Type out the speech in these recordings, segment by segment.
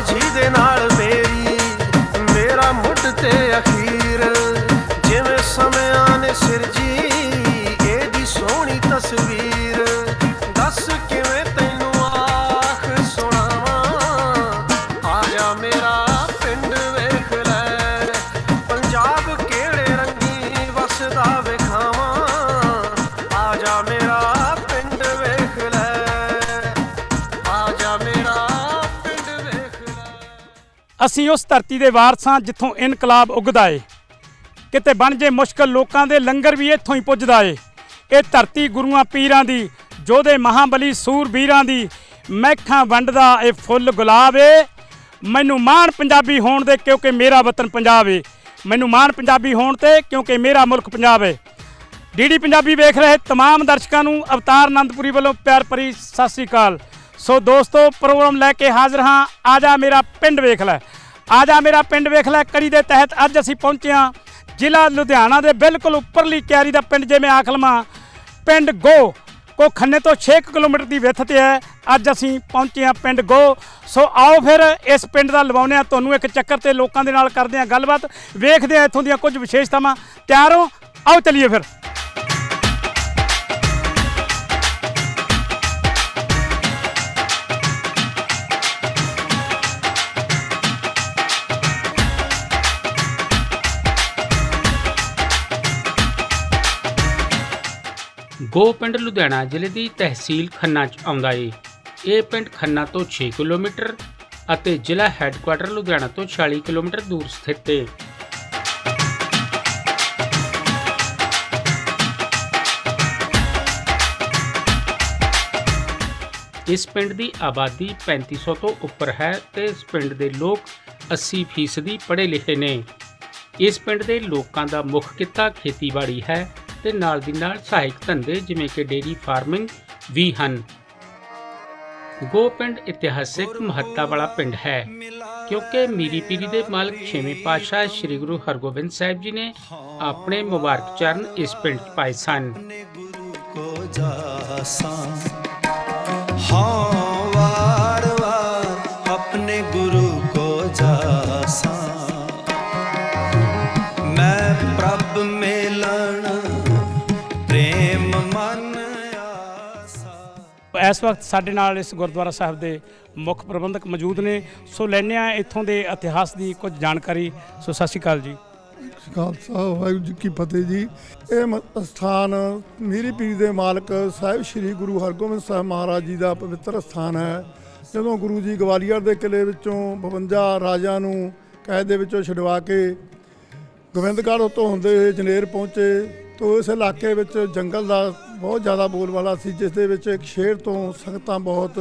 ਜਿਹਦੇ ਨਾਲ ਮੇਰੀ ਮੇਰਾ ਮੁੱਢ ਤੇ ਅਖੀਰ। ਜਿਵੇਂ ਸਮਿਆਂ ਨੇ ਸਿਰਜੀ ਇਹਦੀ ਸੋਹਣੀ ਤਸਵੀਰ। ਅਸੀਂ ਉਸ ਧਰਤੀ ਦੇ ਵਾਰਸ ਹਾਂ ਜਿੱਥੋਂ ਇਨਕਲਾਬ ਉੱਗਦਾ ਏ ਕਿਤੇ ਬਣ ਜੇ ਮੁਸ਼ਕਲ ਲੋਕਾਂ ਦੇ ਲੰਗਰ ਵੀ ਇੱਥੋਂ ਹੀ ਪੁੱਜਦਾ ਏ ਇਹ ਧਰਤੀ ਗੁਰੂਆਂ ਪੀਰਾਂ ਦੀ ਜੋਧੇ ਮਹਾਬਲੀ ਸੂਰਬੀਰਾਂ ਦੀ ਮੈਖਾਂ ਵੰਡਦਾ ਇਹ ਫੁੱਲ ਗੁਲਾਬ ਏ ਮੈਨੂੰ ਮਾਣ ਪੰਜਾਬੀ ਹੋਣ ਦੇ ਕਿਉਂਕਿ ਮੇਰਾ ਵਤਨ ਪੰਜਾਬ ਏ ਮੈਨੂੰ ਮਾਣ ਪੰਜਾਬੀ ਹੋਣ ਤੇ ਕਿਉਂਕਿ ਮੇਰਾ ਮੁਲਕ ਪੰਜਾਬ ਏ ਡੀਡੀ ਪੰਜਾਬੀ ਵੇਖ ਰਹੇ तमाम ਦਰਸ਼ਕਾਂ ਨੂੰ ਅਵਤਾਰ ਆਨੰਦਪੁਰੀ ਵੱਲੋਂ ਪਿਆਰ ਭਰੀ ਸਤਿ ਸ੍ਰੀ ਅਕਾਲ ਸੋ ਦੋਸਤੋ, ਪ੍ਰੋਗਰਾਮ ਲੈ ਕੇ ਹਾਜ਼ਰ ਹਾਂ। ਆ ਜਾ ਮੇਰਾ ਪਿੰਡ ਵੇਖ ਲੈ। ਆ ਜਾ ਮੇਰਾ ਪਿੰਡ ਵੇਖ ਲੈ। ਕੜੀ ਦੇ ਤਹਿਤ ਅੱਜ ਅਸੀਂ ਪਹੁੰਚੇ ਹਾਂ ਜ਼ਿਲ੍ਹਾ ਲੁਧਿਆਣਾ ਦੇ ਬਿਲਕੁਲ ਉੱਪਰਲੀ ਕਿਆਰੀ ਦਾ ਪਿੰਡ, ਜਿਵੇਂ ਆਖ ਲਵਾਂ। ਪਿੰਡ ਗੋ। ਕੋ ਖੰਨੇ ਤੋਂ 6 ਕਿਲੋਮੀਟਰ ਦੀ ਵਿੱਥ ਤੇ ਹੈ। ਅੱਜ ਅਸੀਂ ਪਹੁੰਚੇ ਹਾਂ ਪਿੰਡ ਗੋ। ਸੋ ਆਓ ਫਿਰ ਇਸ ਪਿੰਡ ਦਾ ਲਵਾਉਂਦੇ ਹਾਂ। ਤੁਹਾਨੂੰ ਇੱਕ ਚੱਕਰ ਤੇ ਲੋਕਾਂ ਦੇ ਨਾਲ ਕਰਦੇ ਹਾਂ ਗੱਲਬਾਤ। ਵੇਖਦੇ ਹਾਂ ਇੱਥੋਂ ਦੀਆਂ ਕੁਝ ਵਿਸ਼ੇਸ਼ਤਾਵਾਂ। ਤਿਆਰ ਹੋ? ਆਓ ਚੱਲੀਏ ਫਿਰ। ਗੋ ਪਿੰਡ ਲੁਧਿਆਣਾ ਜ਼ਿਲ੍ਹੇ ਦੀ ਤਹਿਸੀਲ ਖੰਨਾ ਚ ਆਉਂਦਾ ਏ। ਇਹ ਪਿੰਡ ਖੰਨਾ ਤੋਂ 6 ਕਿਲੋਮੀਟਰ ਅਤੇ ਜ਼ਿਲ੍ਹਾ ਹੈੱਡਕੁਆਟਰ ਲੁਧਿਆਣਾ ਤੋਂ 40 ਕਿਲੋਮੀਟਰ ਦੂਰ ਸਥਿਤ ਏ। ਇਸ ਪਿੰਡ ਦੀ ਆਬਾਦੀ 3500 ਤੋਂ ਉੱਪਰ ਹੈ ਤੇ ਇਸ ਪਿੰਡ ਦੇ ਲੋਕ 80% ਪੜ੍ਹੇ ਲਿਖੇ ਨੇ। ਇਸ ਪਿੰਡ ਦੇ ਲੋਕਾਂ ਦਾ ਮੁੱਖ ਕਿੱਤਾ ਖੇਤੀਬਾੜੀ ਹੈ ਅਤੇ ਨਾਲ ਦੀ ਨਾਲ ਸਹਾਇਕ ਧੰਦੇ ਜਿਵੇਂ ਕਿ ਡੇਰੀ ਫਾਰਮਿੰਗ ਵੀ ਹਨ। ਗੋ ਪਿੰਡ ਇਤਿਹਾਸਿਕ ਮਹੱਤਤਾ ਵਾਲਾ ਪਿੰਡ ਹੈ, ਕਿਉਂਕਿ ਮੀਰੀ ਪੀਰੀ ਦੇ ਮਾਲਕ ਛੇਵੇਂ ਪਾਤਸ਼ਾਹ ਸ੍ਰੀ ਗੁਰੂ ਹਰਗੋਬਿੰਦ ਸਾਹਿਬ ਜੀ ਨੇ ਆਪਣੇ ਮੁਬਾਰਕ ਚਰਨ ਇਸ ਪਿੰਡ 'ਚ ਪਾਏ ਸਨ। ਹਾਂ। ਇਸ ਵਕਤ ਸਾਡੇ ਨਾਲ ਇਸ ਗੁਰਦੁਆਰਾ ਸਾਹਿਬ ਦੇ ਮੁੱਖ ਪ੍ਰਬੰਧਕ ਮੌਜੂਦ ਨੇ। ਸੋ ਲੈਣੇ ਆ ਇੱਥੋਂ ਦੇ ਇਤਿਹਾਸ ਦੀ ਕੁਝ ਜਾਣਕਾਰੀ। ਸੋ ਸਤਿ ਸ਼੍ਰੀ ਅਕਾਲ ਜੀ। ਖਾਲਸਾ ਵਾਹਿਗੁਰੂ ਜੀ ਕੀ ਫਤਿਹ ਜੀ। ਇਹ ਮ- ਸਥਾਨ ਮੀਰੀ ਪੀਰ ਦੇ ਮਾਲਕ ਸਾਹਿਬ ਸ੍ਰੀ ਗੁਰੂ ਹਰਗੋਬਿੰਦ ਸਾਹਿਬ ਮਹਾਰਾਜ ਜੀ ਦਾ ਪਵਿੱਤਰ ਸਥਾਨ ਹੈ। ਜਦੋਂ ਗੁਰੂ ਜੀ ਗਵਾਲੀਅਰ ਦੇ ਕਿਲੇ ਵਿੱਚੋਂ 52 ਰਾਜਿਆਂ ਨੂੰ ਕੈਦ ਦੇ ਵਿੱਚੋਂ ਛਡਵਾ ਕੇ ਗੋਬਿੰਦਗੜ੍ਹ ਉੱਤੋਂ ਹੁੰਦੇ ਹੋਏ ਜਨੇਰ ਪਹੁੰਚੇ, ਤਾਂ ਇਸ ਇਲਾਕੇ ਵਿੱਚ ਜੰਗਲ ਦਾ ਬਹੁਤ ਜ਼ਿਆਦਾ ਬੋਲਬਾਲਾ ਸੀ, ਜਿਸ ਦੇ ਵਿੱਚ ਇੱਕ ਸ਼ੇਰ ਤੋਂ ਸੰਗਤਾਂ ਬਹੁਤ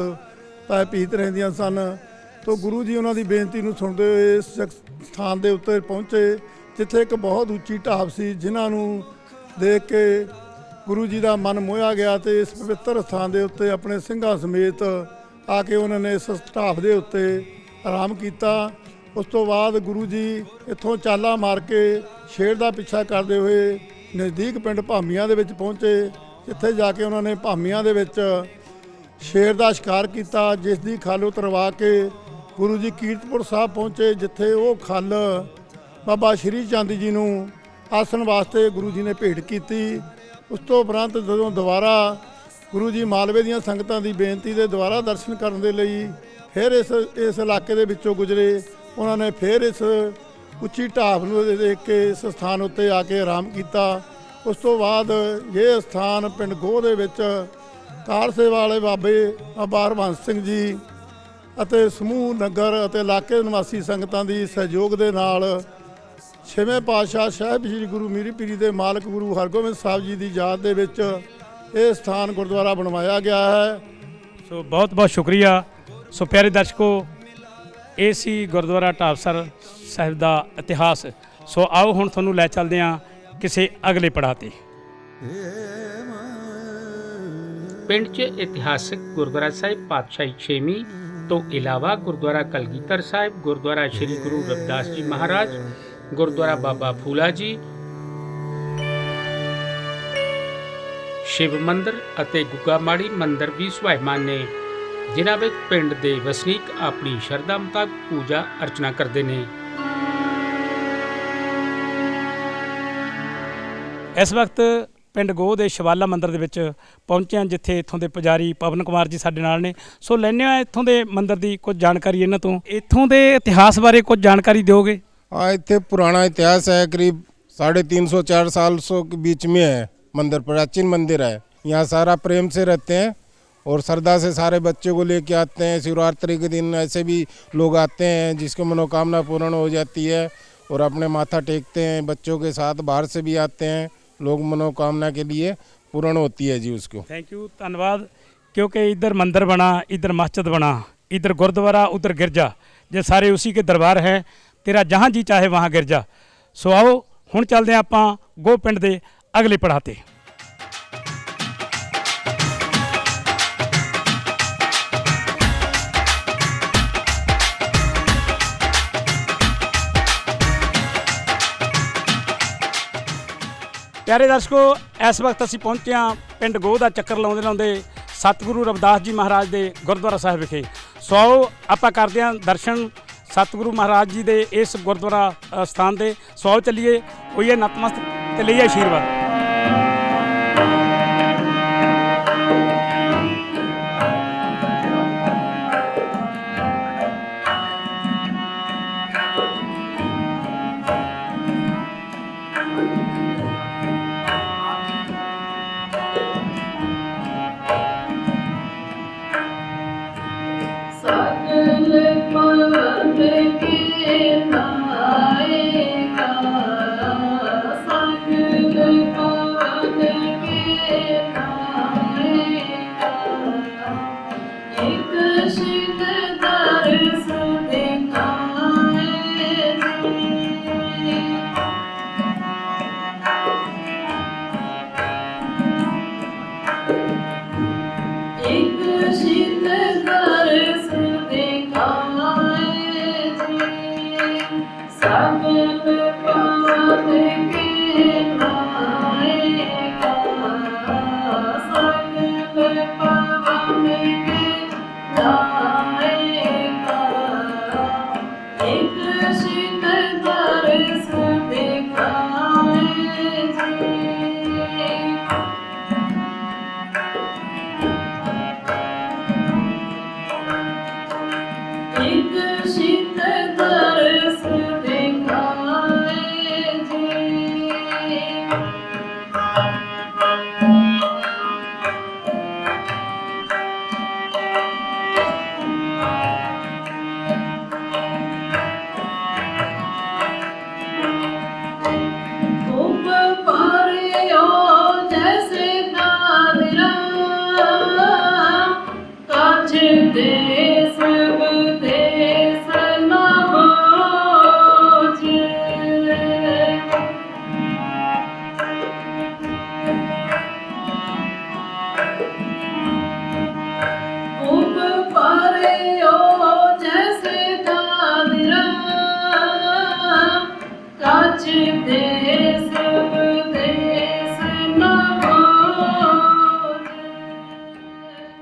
ਪੈ ਪੀਤ ਰਹਿੰਦੀਆਂ ਸਨ। ਤਾਂ ਗੁਰੂ ਜੀ ਉਹਨਾਂ ਦੀ ਬੇਨਤੀ ਨੂੰ ਸੁਣਦੇ ਹੋਏ ਇਸ ਸਥਾਨ ਦੇ ਉੱਤੇ ਪਹੁੰਚੇ, ਜਿੱਥੇ ਇੱਕ ਬਹੁਤ ਉੱਚੀ ਢਾਬ ਸੀ, ਜਿਨ੍ਹਾਂ ਨੂੰ ਦੇਖ ਕੇ ਗੁਰੂ ਜੀ ਦਾ ਮਨ ਮੋਹਿਆ ਗਿਆ ਤੇ ਇਸ ਪਵਿੱਤਰ ਸਥਾਨ ਦੇ ਉੱਤੇ ਆਪਣੇ ਸਿੰਘਾਂ ਸਮੇਤ ਆ ਕੇ ਉਹਨਾਂ ਨੇ ਇਸ ਢਾਬ ਦੇ ਉੱਤੇ ਆਰਾਮ ਕੀਤਾ। ਉਸ ਤੋਂ ਬਾਅਦ ਗੁਰੂ ਜੀ ਇੱਥੋਂ ਚਾਲਾ ਮਾਰ ਕੇ ਸ਼ੇਰ ਦਾ ਪਿੱਛਾ ਕਰਦੇ ਹੋਏ ਨਜ਼ਦੀਕ ਪਿੰਡ ਭਾਮੀਆਂ ਦੇ ਵਿੱਚ ਪਹੁੰਚੇ। ਜਿੱਥੇ ਜਾ ਕੇ ਉਹਨਾਂ ਨੇ ਭਾਮੀਆਂ ਦੇ ਵਿੱਚ ਸ਼ੇਰ ਦਾ ਸ਼ਿਕਾਰ ਕੀਤਾ, ਜਿਸ ਦੀ ਖੱਲ ਉਤਰਵਾ ਕੇ ਗੁਰੂ ਜੀ ਕੀਰਤਪੁਰ ਸਾਹਿਬ ਪਹੁੰਚੇ, ਜਿੱਥੇ ਉਹ ਖੱਲ ਬਾਬਾ ਸ਼੍ਰੀ ਚੰਦ ਜੀ ਨੂੰ ਆਸਣ ਵਾਸਤੇ ਗੁਰੂ ਜੀ ਨੇ ਭੇਟ ਕੀਤੀ। ਉਸ ਤੋਂ ਉਪਰੰਤ ਜਦੋਂ ਦੁਬਾਰਾ ਗੁਰੂ ਜੀ ਮਾਲਵੇ ਦੀਆਂ ਸੰਗਤਾਂ ਦੀ ਬੇਨਤੀ ਦੇ ਦੁਬਾਰਾ ਦਰਸ਼ਨ ਕਰਨ ਦੇ ਲਈ ਫਿਰ ਇਸ ਇਸ ਇਲਾਕੇ ਦੇ ਵਿੱਚੋਂ ਗੁਜ਼ਰੇ, ਉਹਨਾਂ ਨੇ ਫਿਰ ਇਸ ਉੱਚੀ ਢਾਬ ਨੂੰ ਦੇਖ ਕੇ ਇਸ ਸਥਾਨ ਉੱਤੇ ਆ ਕੇ ਆਰਾਮ ਕੀਤਾ। ਉਸ ਤੋਂ ਬਾਅਦ ਇਹ ਸਥਾਨ ਪਿੰਡ ਗੋਹ ਦੇ ਵਿੱਚ ਕਾਰ ਸੇਵਾ ਵਾਲੇ ਬਾਬੇ ਬਾਬਾ ਹਰਬੰਸ ਸਿੰਘ ਜੀ ਅਤੇ ਸਮੂਹ ਨਗਰ ਅਤੇ ਇਲਾਕੇ ਨਿਵਾਸੀ ਸੰਗਤਾਂ ਦੀ ਸਹਿਯੋਗ ਦੇ ਨਾਲ ਛੇਵੇਂ ਪਾਤਸ਼ਾਹ ਸਾਹਿਬ ਸ੍ਰੀ ਗੁਰੂ ਮੀਰੀ ਪੀਰੀ ਦੇ ਮਾਲਕ ਗੁਰੂ ਹਰਗੋਬਿੰਦ ਸਾਹਿਬ ਜੀ ਦੀ ਯਾਦ ਦੇ ਵਿੱਚ ਇਹ ਸਥਾਨ ਗੁਰਦੁਆਰਾ ਬਣਵਾਇਆ ਗਿਆ ਹੈ। ਸੋ ਬਹੁਤ ਬਹੁਤ ਸ਼ੁਕਰੀਆ। ਸੋ ਪਿਆਰੇ ਦਰਸ਼ਕੋ, ਇਹ ਸੀ ਗੁਰਦੁਆਰਾ ਢਾਬਸਰ ਸਾਹਿਬ ਦਾ ਇਤਿਹਾਸ। ਸੋ ਆਓ ਹੁਣ ਤੁਹਾਨੂੰ ਲੈ ਚੱਲਦੇ ਹਾਂ ਕਿਸੇ ਅਗਲੇ ਪੜਾਅ ਤੇ। ਪਿੰਡ 'ਚ ਇਤਿਹਾਸਕ ਗੁਰਦੁਆਰਾ ਸਾਹਿਬ ਪਾਤਸ਼ਾਹੀ ਛੇਵੀਂ ਤੋਂ ਇਲਾਵਾ ਗੁਰਦੁਆਰਾ ਕਲਗੀਧਰ ਸਾਹਿਬ, ਗੁਰਦੁਆਰਾ ਸ੍ਰੀ ਗੁਰੂ ਰਵਿਦਾਸ ਜੀ ਮਹਾਰਾਜ, ਗੁਰਦੁਆਰਾ ਬਾਬਾ ਫੂਲਾ ਜੀ, ਸ਼ਿਵ ਮੰਦਿਰ ਅਤੇ ਗੁੱਗਾ ਮਾੜੀ ਮੰਦਿਰ ਵੀ ਸੁਭਾਇਮਾਨ ਨੇ, ਜਿਨ੍ਹਾਂ ਵਿੱਚ ਪਿੰਡ ਦੇ ਵਸਨੀਕ ਆਪਣੀ ਸ਼ਰਧਾ ਮੁਤਾਬਕ ਪੂਜਾ ਅਰਚਨਾ ਕਰਦੇ ਨੇ। ਇਸ ਵਕਤ ਪਿੰਡ ਗੋਹ ਦੇ ਸ਼ਿਵਾਲਾ ਮੰਦਿਰ ਦੇ ਵਿੱਚ ਪਹੁੰਚੇ ਹਾਂ ਜਿੱਥੇ ਇੱਥੋਂ ਦੇ ਪੁਜਾਰੀ ਪਵਨ ਕੁਮਾਰ ਜੀ ਸਾਡੇ ਨਾਲ ਨੇ ਸੋ ਲੈਣੇ ਆ ਇੱਥੋਂ ਦੇ ਮੰਦਿਰ ਦੀ ਕੁਝ ਜਾਣਕਾਰੀ ਇਹਨਾਂ ਤੋਂ ਇੱਥੋਂ ਦੇ ਇਤਿਹਾਸ ਬਾਰੇ ਕੁਝ ਜਾਣਕਾਰੀ ਦਿਓਗੇ हाँ इतने पुराना इतिहास है करीब साढ़े तीन सौ चार साल सौ के बीच में है मंदिर प्राचीन मंदिर है यहाँ सारा प्रेम से रहते हैं और श्रद्धा से सारे बच्चों को लेके आते हैं शिवरात्रि के दिन ऐसे भी लोग आते हैं जिसकी मनोकामना पूर्ण हो जाती है और अपने माथा टेकते हैं बच्चों के साथ बाहर से भी आते हैं लोग मनोकामना के लिए पूर्ण होती है जी उसको ਥੈਂਕ ਯੂ ਧੰਨਵਾਦ क्योंकि इधर मंदिर बना इधर मस्जिद बना इधर गुरुद्वारा उधर गिरजा ये सारे उसी के दरबार है तेरा जहाँ जी चाहे वहाँ गिरजा ਸੋ ਆਓ ਹੁਣ ਚੱਲਦੇ ਹਾਂ ਆਪਾਂ ਗੋ ਪਿੰਡ ਦੇ ਅਗਲੇ ਪੜਾਅ ਤੇ ਪਿਆਰੇ ਦਰਸ਼ਕੋ ਇਸ ਵਕਤ ਅਸੀਂ ਪਹੁੰਚੇ ਹਾਂ ਪਿੰਡ ਗੋਹ ਦਾ ਚੱਕਰ ਲਾਉਂਦੇ ਲਾਉਂਦੇ ਸਤਿਗੁਰੂ ਰਵਿਦਾਸ ਜੀ ਮਹਾਰਾਜ ਦੇ ਗੁਰਦੁਆਰਾ ਸਾਹਿਬ ਵਿਖੇ। ਸੋ ਆਪਾਂ ਕਰਦੇ ਹਾਂ ਦਰਸ਼ਨ ਸਤਿਗੁਰੂ ਮਹਾਰਾਜ ਜੀ ਦੇ ਇਸ ਗੁਰਦੁਆਰਾ ਅ, ਸਥਾਨ ਦੇ ਸੌ ਆਓ ਚੱਲੀਏ ਹੋਈਏ ਨਤਮਸਤਕ ਤੇ ਲਈਏ ਆਸ਼ੀਰਵਾਦ। in Thank you.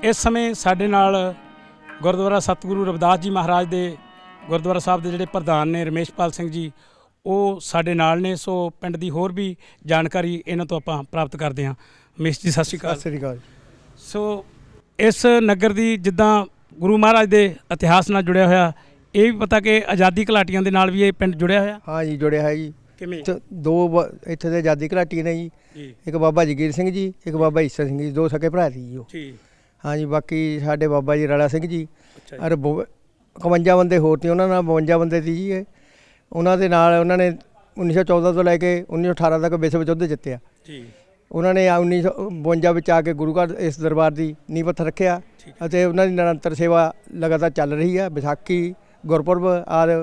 ਇਸ ਸਮੇਂ ਸਾਡੇ ਨਾਲ ਗੁਰਦੁਆਰਾ ਸਤਿਗੁਰੂ ਰਵਿਦਾਸ ਜੀ ਮਹਾਰਾਜ ਦੇ ਗੁਰਦੁਆਰਾ ਸਾਹਿਬ ਦੇ ਜਿਹੜੇ ਪ੍ਰਧਾਨ ਨੇ ਰਮੇਸ਼ਪਾਲ ਸਿੰਘ ਜੀ ਉਹ ਸਾਡੇ ਨਾਲ ਨੇ। ਸੋ ਪਿੰਡ ਦੀ ਹੋਰ ਵੀ ਜਾਣਕਾਰੀ ਇਹਨਾਂ ਤੋਂ ਆਪਾਂ ਪ੍ਰਾਪਤ ਕਰਦੇ ਹਾਂ। ਰਮੇਸ਼ ਜੀ ਸਤਿ ਸ਼੍ਰੀ ਅਕਾਲ। ਸ੍ਰੀ ਅਕਾਲ। ਸੋ ਇਸ ਨਗਰ ਦੀ ਜਿੱਦਾਂ ਗੁਰੂ ਮਹਾਰਾਜ ਦੇ ਇਤਿਹਾਸ ਨਾਲ ਜੁੜਿਆ ਹੋਇਆ ਇਹ ਵੀ ਪਤਾ ਕਿ ਆਜ਼ਾਦੀ ਘਲਾਟੀਆਂ ਦੇ ਨਾਲ ਵੀ ਇਹ ਪਿੰਡ ਜੁੜਿਆ ਹੋਇਆ? ਹਾਂ ਜੀ ਜੁੜਿਆ ਹੈ ਜੀ। ਕਿਵੇਂ? ਤੇ ਦੋ ਬ- ਇੱਥੇ ਦੇ ਆਜ਼ਾਦੀ ਘਰਾਟੀ ਨੇ ਜੀ। ਜੀ। ਇੱਕ ਬਾਬਾ ਜਗੀਰ ਸਿੰਘ ਜੀ ਇੱਕ ਬਾਬਾ ਈਸਰ ਸਿੰਘ ਜੀ ਦੋ ਸਕੇ ਭਰਾ ਸੀ ਜੀ ਉਹ। ਠੀਕ ਹਾਂ ਜੀ ਬਾਕੀ ਸਾਡੇ ਬਾਬਾ ਜੀ ਰਾੜਾ ਸਿੰਘ ਜੀ। ਅੱਛਾ ਅਰ 51 ਬੰਦੇ ਹੋਰ ਸੀ ਉਹਨਾਂ ਨਾਲ 52 ਬੰਦੇ ਸੀ ਜੀ ਇਹ। ਉਹਨਾਂ ਦੇ ਨਾਲ ਉਹਨਾਂ ਨੇ 1914 ਤੋਂ ਲੈ ਕੇ 1918 ਤੱਕ ਵਿਸ਼ਵ ਯੁੱਧ ਜਿੱਤਿਆ। ਜੀ। ਉਹਨਾਂ ਨੇ ਆ 1952 ਵਿੱਚ ਆ ਕੇ ਗੁਰੂ ਘਰ ਇਸ ਦਰਬਾਰ ਦੀ ਨੀਂਹ ਪੱਥਰ ਰੱਖਿਆ ਅਤੇ ਉਹਨਾਂ ਦੀ ਨਿਰੰਤਰ ਸੇਵਾ ਲਗਾਤਾਰ ਚੱਲ ਰਹੀ ਹੈ। ਵਿਸਾਖੀ ਗੁਰਪੁਰਬ ਆਦਿ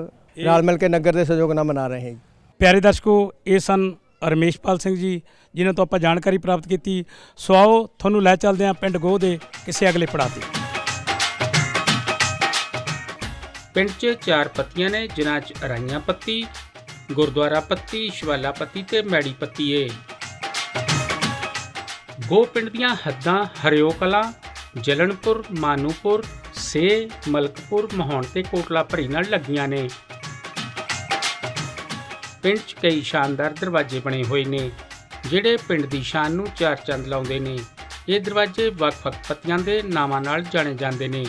ਰਲ ਮਿਲ ਕੇ ਨਗਰ ਦੇ ਸਹਿਯੋਗ ਨਾਲ ਮਨਾ ਰਹੇ ਹਾਂ ਜੀ। ਪਿਆਰੇ ਦਰਸ਼ਕੋ ਇਹ ਸਨ ਰਮੇਸ਼ਪਾਲ ਸਿੰਘ ਜੀ, ਜਿਨ੍ਹਾਂ ਤੋਂ ਆਪਾਂ ਜਾਣਕਾਰੀ ਪ੍ਰਾਪਤ ਕੀਤੀ। ਸੋ ਆਓ, ਤੁਹਾਨੂੰ ਲੈ ਚੱਲਦੇ ਹਾਂ ਪਿੰਡ ਗੋਹ ਦੇ ਕਿਸੇ ਅਗਲੇ ਪੜਾਅ ਤੇ। ਪਿੰਡ 'ਚ ਚਾਰ ਪੱਤੀਆਂ ਨੇ, ਜਿਨ੍ਹਾਂ 'ਚ ਅਰਾਈਆਂ ਪੱਤੀ, ਗੁਰਦੁਆਰਾ ਪੱਤੀ, ਸ਼ਿਵਾਲਾ ਪੱਤੀ ਤੇ ਮੈੜੀ ਪੱਤੀ ਏ। ਗੋ ਪਿੰਡ ਦੀਆਂ ਹੱਦਾਂ ਹਰਿਓ ਕਲਾਂ, ਜਲਨਪੁਰ, ਮਾਨੂਪੁਰ ਸੇ ਮਲਕਪੁਰ ਮਹਾਉਣ ਤੇ ਕੋਟਲਾ ਭਰੀ ਨਾਲ ਲੱਗੀਆਂ ਨੇ। ਪਿੰਡ 'ਚ ਕਈ ਸ਼ਾਨਦਾਰ ਦਰਵਾਜ਼ੇ ਬਣੇ ਹੋਏ ਨੇ, ਜਿਹੜੇ ਪਿੰਡ ਦੀ ਸ਼ਾਨ ਨੂੰ ਚਾਰ ਚੰਦ ਲਾਉਂਦੇ ਨੇ। ਇਹ ਦਰਵਾਜ਼ੇ ਵੱਖ-ਵੱਖ ਪੱਤੀਆਂ ਦੇ ਨਾਵਾਂ ਨਾਲ ਜਾਣੇ ਜਾਂਦੇ ਨੇ।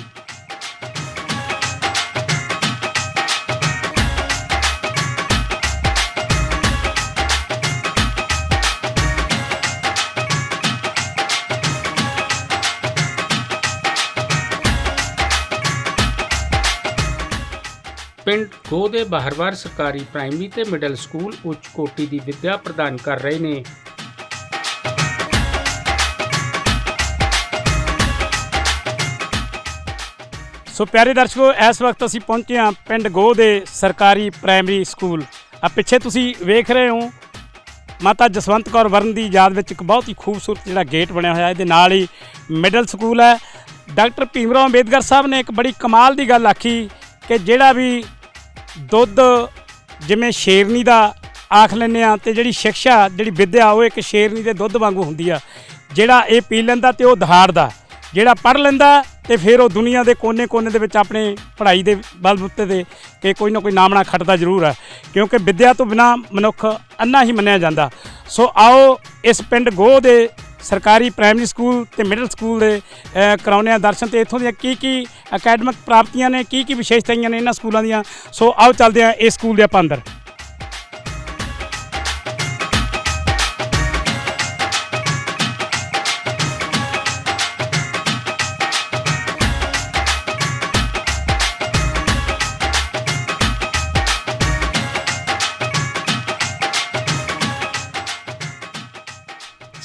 ਪਿੰਡ ਗੋ ਦੇ ਬਾਹਰਵਾਰ ਸਰਕਾਰੀ ਪ੍ਰਾਇਮਰੀ ਤੇ ਮਿਡਲ ਸਕੂਲ ਉੱਚ ਕੋਟੀ ਦੀ ਵਿੱਦਿਆ ਪ੍ਰਦਾਨ ਕਰ ਰਹੇ ਨੇ। ਸੋ ਪਿਆਰੇ ਦਰਸ਼ਕੋ, ਇਸ ਵਕਤ ਅਸੀਂ ਪਹੁੰਚੇ ਹਾਂ ਪਿੰਡ ਗੋ ਦੇ ਸਰਕਾਰੀ ਪ੍ਰਾਇਮਰੀ ਸਕੂਲ। ਆ ਪਿੱਛੇ ਤੁਸੀਂ ਵੇਖ ਰਹੇ ਹੋ, ਮਾਤਾ ਜਸਵੰਤ ਕੌਰ ਵਰਨ ਦੀ ਯਾਦ ਵਿੱਚ ਇੱਕ ਬਹੁਤ ਹੀ ਖੂਬਸੂਰਤ ਜਿਹੜਾ ਗੇਟ ਬਣਿਆ ਹੋਇਆ, ਇਹਦੇ ਨਾਲ ਹੀ ਮਿਡਲ ਸਕੂਲ ਹੈ। ਡਾਕਟਰ ਭੀਮਰਾਓ ਅੰਬੇਦਕਰ ਸਾਹਿਬ ਨੇ ਇੱਕ ਬੜੀ ਕਮਾਲ ਦੀ ਗੱਲ ਆਖੀ ਕਿ ਜਿਹੜਾ ਵੀ ਦੁੱਧ ਜਿਵੇਂ ਸ਼ੇਰਨੀ ਦਾ ਆਖ ਲੈਂਦੇ ਆ ਤੇ ਜਿਹੜੀ ਸਿੱਖਿਆ ਜਿਹੜੀ ਵਿੱਦਿਆ, ਉਹ ਇੱਕ ਸ਼ੇਰਨੀ ਦੇ ਦੁੱਧ ਵਾਂਗੂ ਹੁੰਦੀ ਆ। ਜਿਹੜਾ ਇਹ ਪੀ ਲੈਂਦਾ ਤੇ ਉਹ ਦਹਾੜਦਾ ਜਿਹੜਾ ਪੜ ਲੈਂਦਾ ਤੇ ਫਿਰ ਉਹ ਦੁਨੀਆ ਦੇ ਕੋਨੇ-ਕੋਨੇ ਦੇ ਵਿੱਚ ਆਪਣੇ ਪੜ੍ਹਾਈ ਦੇ ਬਲਬੁੱਤੇ ਤੇ ਕਿ ਕੋਈ ਨਾ ਕੋਈ ਨਾਮਣਾ ਖੱਟਦਾ ਜ਼ਰੂਰ ਹੈ ਕਿਉਂਕਿ ਵਿੱਦਿਆ ਤੋਂ ਬਿਨਾ ਮਨੁੱਖ ਅੰਨਾ ਹੀ ਮੰਨਿਆ ਜਾਂਦਾ। ਸੋ ਆਓ ਇਸ ਪਿੰਡ ਗੋਹ ਦੇ ਸਰਕਾਰੀ ਪ੍ਰਾਇਮਰੀ ਸਕੂਲ ਤੇ ਮਿਡਲ ਸਕੂਲ ਦੇ ਅ, ਕਰਾਉਂਦੇ ਆ ਦਰਸ਼ਨ ਤੇ ਇੱਥੋਂ ਦੀਆਂ ਕੀ ਕੀ ਅਕੈਡਮਿਕ ਪ੍ਰਾਪਤੀਆਂ ਨੇ ਕੀ ਕੀ ਵਿਸ਼ੇਸ਼ਤਾਵਾਂ ਨੇ ਇਹਨਾਂ ਸਕੂਲਾਂ ਦੀਆਂ? ਸੋ ਆਓ ਚੱਲਦੇ ਆ ਇਸ ਸਕੂਲ ਦੇ ਆਪਾਂ ਅੰਦਰ।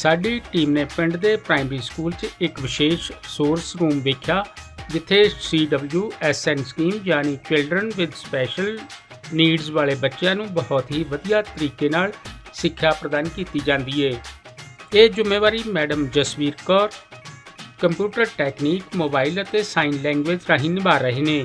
ਸਾਡੀ ਟੀਮ ਨੇ ਪਿੰਡ ਦੇ ਪ੍ਰਾਇਮਰੀ ਸਕੂਲ 'ਚ ਇੱਕ ਵਿਸ਼ੇਸ਼ ਰਿਸੋਰਸ ਰੂਮ ਵੇਖਿਆ, ਜਿੱਥੇ CWSN ਸਕੀਮ ਯਾਨੀ ਚਿਲਡਰਨ ਵਿਦ ਸਪੈਸ਼ਲ ਨੀਡਸ ਵਾਲੇ ਬੱਚਿਆਂ ਨੂੰ ਬਹੁਤ ਹੀ ਵਧੀਆ ਤਰੀਕੇ ਨਾਲ ਸਿੱਖਿਆ ਪ੍ਰਦਾਨ ਕੀਤੀ ਜਾਂਦੀ ਹੈ ਇਹ ਜ਼ਿੰਮੇਵਾਰੀ madam Jasvir Kaur, computer technique, mobile ਅਤੇ ਸਾਈਨ ਲੈਂਗੁਏਜ ਰਾਹੀਂ ਨਿਭਾ ਰਹੇ ਨੇ।